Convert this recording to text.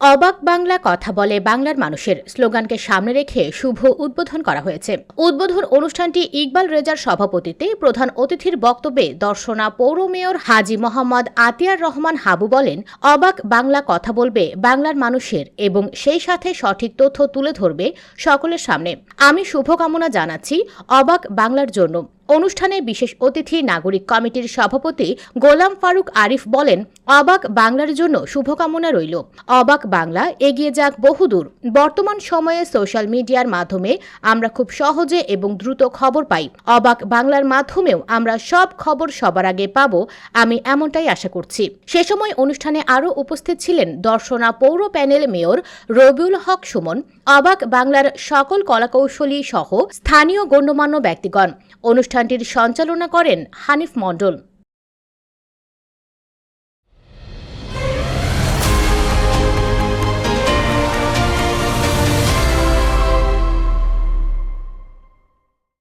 অবাক বাংলা কথা বলে বাংলার মানুষের স্লোগানকে সামনে রেখে শুভ উদ্বোধন করা হয়েছে। উদ্বোধন অনুষ্ঠানটি ইকবাল রেজার সভাপতিতে প্রধান অতিথির বক্তব্যে দর্শনা পৌর মেয়র হাজি মোহাম্মদ আতিয়ার রহমান হাবু বলেন, অবাক বাংলা কথা বলবে বাংলার মানুষের এবং সেই সাথে সঠিক তথ্য তুলে ধরবে সকলের সামনে। আমি শুভকামনা জানাচ্ছি অবাক বাংলার জন্য। অনুষ্ঠানে বিশেষ অতিথি নাগরিক কমিটির সভাপতি গোলাম ফারুক আরিফ বলেন, অবাক বাংলার জন্য শুভকামনা রইল। অবাক বাংলা এগিয়ে যাক বহুদূর। বর্তমান সময়ে সোশ্যাল মিডিয়ার মাধ্যমে আমরা খুব সহজে এবং দ্রুত খবর পাই। অবাক বাংলার মাধ্যমেও আমরা সব খবর সবার আগে পাব, আমি এমনটাই আশা করছি। সে সময় অনুষ্ঠানে আরও উপস্থিত ছিলেন দর্শনা পৌর প্যানেল মেয়র রবিউল হক সুমন, অবাক বাংলার সকল কলাকৌশলী সহ স্থানীয় গণ্যমান্য ব্যক্তিগণ। অনুষ্ঠানটির সঞ্চালনা করেন হানিফ মণ্ডল।